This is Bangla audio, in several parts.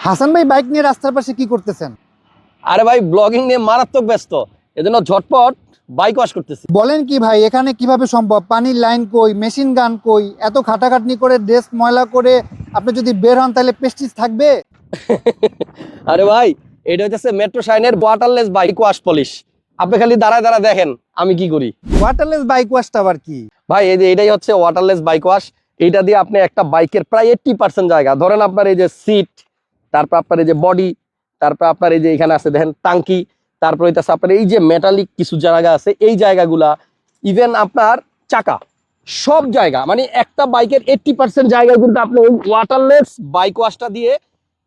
হাসান ভাই বাইক নিয়ে রাস্তার পাশে কি করতেছেন? আরে ভাই ব্লগিং নিয়ে মারাত্মক ব্যস্ত। এজন্য ঝটপট বাইক ওয়াশ করতেছি। বলেন কি ভাই এখানে কীভাবে সম্ভব? পানির লাইন কই? মেশিন গান কই? এত খাটাখাটনি করে ড্রেস ময়লা করে আপনি যদি বের হন তাহলে পেস্টিস থাকবে? আরে ভাই এটা হচ্ছে মেট্রো শাইনের ওয়াটারলেস বাইক ওয়াশ পলিশ আপনি খালি দাঁড়ায় দাঁড়ায় দেখেন আমি কি করি। ওয়াটারলেস বাইক ওয়াশটা আবার কি? ভাই এই যে এটাই হচ্ছে ওয়াটারলেস বাইক ওয়াশ এইটা দিয়ে আপনি একটা বাইকের প্রায় এইট্টি পার্সেন্ট জায়গা। ধরেন আপনার এই যে সিট তারপর আপনার এই যে বডি তারপর আপনার এই যে এখানে আছে দেখেন টাঙ্কি তারপর হইতেছে আপনার এই যে মেটালিক কিছু জায়গা আছে এই জায়গাগুলা ইভেন আপনার চাকা সব জায়গা মানে একটা বাইকের এইট্টি পার্সেন্ট জায়গায় কিন্তু আপনি ওই ওয়াটারলেস বাইক ওয়াশটা দিয়ে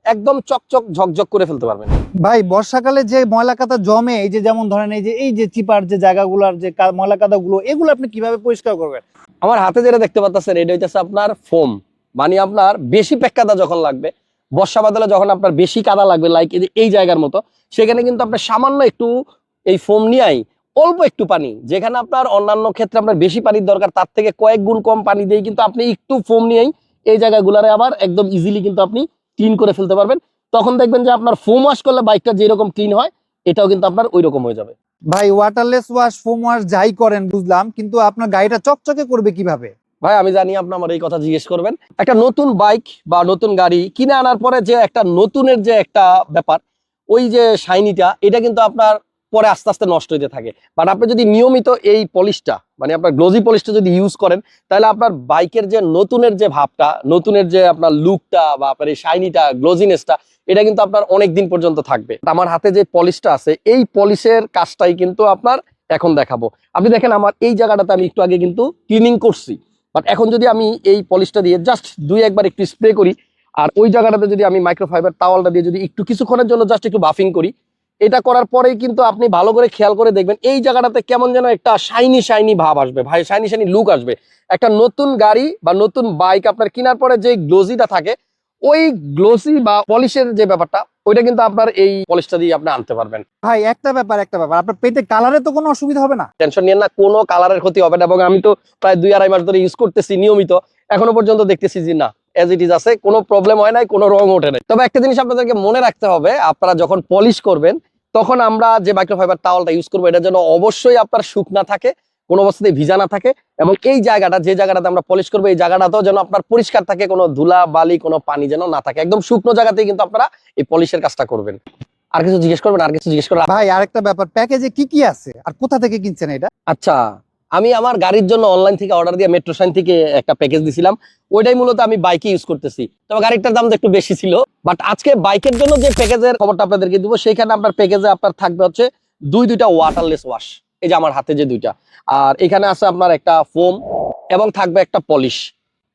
একদম চকচক ঝকঝক করে ফেলতে পারবেন। ভাই বর্ষাকালে যে ময়লা কাদা জমে এই যে যেমন ধরেন এই যে এই যে চিপার যে জায়গাগুলোর যে ময়লা কাদাগুলো এগুলো আপনি কীভাবে পরিষ্কার করবেন? আমার হাতে যেটা দেখতে পাচ্ছেন এটা হইতেছে আপনার ফোম মানে আপনার বেশি প্যাক কাদা যখন লাগবে বর্ষা বাদলে যখন আপনার বেশি কাদা লাগবে লাইক এই জায়গার মতো, সেখানে কিন্তু আপনার সামান্য একটু এই ফোম নিয়েই অল্প একটু পানি, যেখানে আপনার অন্যান্য ক্ষেত্রে আপনার বেশি পানির দরকার, তার থেকে কয়েক গুণ কম পানি দিয়ে কিন্তু আপনি একটু ফোম নিয়েই এই জায়গাগুলারে আবার একদম ইজিলি কিন্তু আপনি ক্লিন করে ফেলতে পারবেন। তখন দেখবেন যে আপনার ফোম ওয়াশ করলে বাইকটা যেরকম ক্লিন হয়, এটাও কিন্তু আপনার ওই রকম হয়ে যাবে। ভাই ওয়াটারলেস ওয়াশ ফোম ওয়াশ যাই করেন, বুঝলাম, কিন্তু আপনার গাড়িটা চকচকে করবে কীভাবে? ভাই, আমি জানি আপনি আমার এই কথা জিজ্ঞেস করবেন। একটা নতুন বাইক বা নতুন গাড়ি কিনে আনার পরে যে একটা নতুনের যে একটা ব্যাপার, ওই যে শাইনিটা, এটা কিন্তু আপনার পরে আস্তে আস্তে নষ্ট হতে থাকে। বাট আপনি যদি নিয়মিত এই পলিশটা মানে আপনার গ্লোজি পলিশটা যদি ইউজ করেন, তাহলে আপনার বাইকের যে নতুনের যে ভাবটা, নতুনের যে আপনার লুকটা বা আপনার এই শাইনিটা গ্লোজিনেসটা এটা কিন্তু আপনার অনেক দিন পর্যন্ত থাকবে। আমার হাতে যে পলিশটা আছে, এই পলিশের কাজটাই কিন্তু আপনার এখন দেখাবো। আপনি দেখেন, আমার এই জায়গাটাতে আমি একটু আগে কিন্তু ক্লিনিং করছি। বাট এখন যদি আমি এই পলিশটা দিয়ে জাস্ট দুই একবার একটু স্প্রে করি, আর ওই জায়গাটাতে যদি আমি মাইক্রোফাইবার টাওয়ালটা দিয়ে যদি একটু কিছুক্ষণের জন্য জাস্ট একটু বাফিং করি, এটা করার পরেই কিন্তু আপনি ভালো করে খেয়াল করে দেখবেন এই জায়গাটাতে কেমন যেন একটা শাইনি শাইনি ভাব আসবে। ভাই শাইনি শাইনি লুক আসবে। একটা নতুন গাড়ি বা নতুন বাইক আপনার কেনার পরে যে গ্লোজিটা থাকে, ওই গ্লোসি বা পলিশের যে ব্যাপারটা ওইটা কিন্তু আপনার এই পলিশটা দিয়ে আপনি আনতে পারবেন। ভাই একটা ব্যাপার একটা ব্যাপার। আপনার পেটে কালারে তো কোনো অসুবিধা হবে না? টেনশন নিয়ে না কোনো কালারের ক্ষতি হবে না। এবং আমি তো প্রায় দুই আড়াই মাস ধরে ইউজ করতেছি নিয়মিত। এখনও পর্যন্ত দেখতেছি যে না এজ ইট ইজ আছে কোনো প্রবলেম হয় নাই কোনো রং ওঠে নাই। তবে একটা জিনিস আপনাদেরকে মনে রাখতে হবে আপনারা যখন পলিশ করবেন তখন আমরা যে মাইক্রোফাইবার টাওয়ালটা ইউজ করব এটা যেন অবশ্যই আপনার শুকনা থাকে। কোনো অবস্থাতে ভিজা না থাকে এবং এই জায়গাটা যে জায়গাটাতে আমরা পলিশ করব এই জায়গাটাতেও যেন আপনার পরিষ্কার থাকে কোনো ধুলা বালি কোনো পানি যেন না থাকে। একদম শুকনো জায়গাতেই কিন্তু আপনারা এই পলিশের কাজটা করবেন। আর কিছু জিজ্ঞেস করবেন আর কিছু জিজ্ঞেস করবেন ভাই আরেকটা ব্যাপার প্যাকেজে কি কি আছে? আর কোথা থেকে কিনছেন এটা? আচ্ছা আমি আমার গাড়ির জন্য অনলাইন থেকে অর্ডার দিয়ে মেট্রো শাইন থেকে একটা প্যাকেজ দিছিলাম। ওইটাই মূলত আমি বাইকে ইউজ করতেছি। তবে গাড়িটার দাম তো একটু বেশি ছিল বাট আজকে বাইকের জন্য যে প্যাকেজের খবরটা আপনাদেরকে দিব সেইখানে আপনার প্যাকেজে আপনার থাকবে হচ্ছে দুই দুইটা ওয়াটারলেস ওয়াশ এই যে আমার হাতে যে দুইটা। আর এখানে আছে আপনার একটা ফোম এবং থাকবে একটা পলিশ।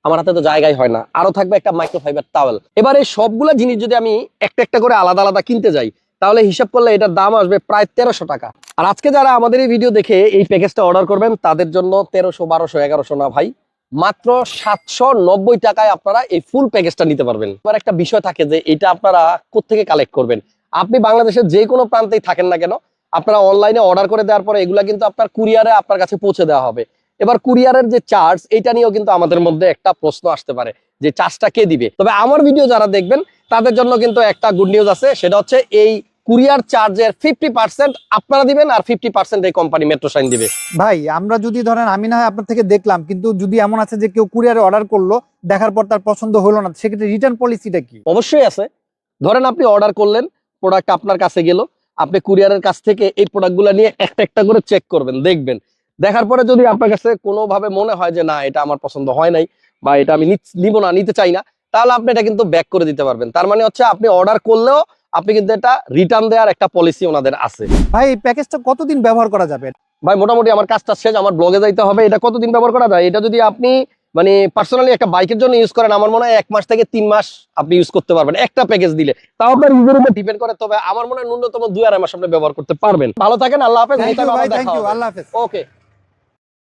আমার হাতে তো জায়গায় হয় না। আরও থাকবে একটা মাইক্রোফাইবার টাওয়েল এবার এই সবগুলা জিনিস যদি আমি একটা একটা করে আলাদা আলাদা কিনতে যাই, তাহলে হিসাব করলে এটার দাম আসবে প্রায় তেরোশো টাকা। আর আজকে যারা আমাদের এই ভিডিও দেখে এই প্যাকেজটা অর্ডার করবেন, তাদের জন্য তেরোশো, বারোশো, এগারোশো না ভাই, মাত্র সাতশো নব্বই টাকায় আপনারা এই ফুল প্যাকেজটা নিতে পারবেন। এবার একটা বিষয় থাকে যে, এটা আপনারা কোথেকে কালেক্ট করবেন? আপনি বাংলাদেশের যে কোনো প্রান্তেই থাকেন না কেন আপনারা অনলাইনে অর্ডার করে দেওয়ার পরে এগুলা কিন্তু আপনার কুরিয়ারে আপনার কাছে পৌঁছে দেওয়া হবে। এবার কুরিয়ারের যে চার্জ এটা নিয়েও কিন্তু আমাদের মধ্যে একটা প্রশ্ন আসতে পারে যে চার্জটা কে দিবে? তবে আমার ভিডিও যারা দেখবেন তাদের জন্য কিন্তু একটা গুড নিউজ আছে সেটা হচ্ছে এই কুরিয়ার চার্জের ফিফটি পার্সেন্ট আপনারা দিবেন আর ফিফটি পার্সেন্ট এই কোম্পানি মেট্রো সাইন দিবে। ভাই আমরা যদি ধরেন আমি না হয় আপনার থেকে দেখলাম কিন্তু যদি এমন আছে যে কেউ কুরিয়ারে অর্ডার করল দেখার পর তার পছন্দ হলো না সেক্ষেত্রে রিটার্ন পলিসিটা কি? অবশ্যই আছে। ধরেন আপনি অর্ডার করলেন প্রোডাক্ট আপনার কাছে গেল আপনি কুরিয়ারের কাছ থেকে এই প্রোডাক্টগুলো নিয়ে একটা একটা করে চেক করবেন দেখবেন। দেখার পরে যদি আপনার কাছে কোনোভাবে মনে হয় যে না এটা আমার পছন্দ হয় নাই বা এটা আমি নিব না নিতে চাই না তাহলে আপনি এটা কিন্তু ব্যাক করে দিতে পারবেন। তার মানে হচ্ছে আপনি অর্ডার করলেও আপনি কিন্তু এটা রিটার্ন দেওয়ার একটা পলিসি ওনাদের আছে। ভাই এই প্যাকেজটা কতদিন ব্যবহার করা যাবে? ভাই মোটামুটি আমার কাজটা শেষ আমার ব্লগে যাইতে হবে। এটা কতদিন ব্যবহার করা যায়? এটা যদি আপনি মানে পার্সোনালি একটা বাইকের জন্য ইউজ করেন আমার মনে হয় এক মাস থেকে তিন মাস আপনি ইউজ করতে পারবেন। একটা প্যাকেজ দিলে। তাও আপনার ইউজের উপর ডিপেন্ড করে তবে আমার মনে হয় ন্যূনতম দুই আড়াই মাস আপনি ব্যবহার করতে পারবেন। ভালো থাকেন আল্লাহ হাফেজ আল্লাহ ওকে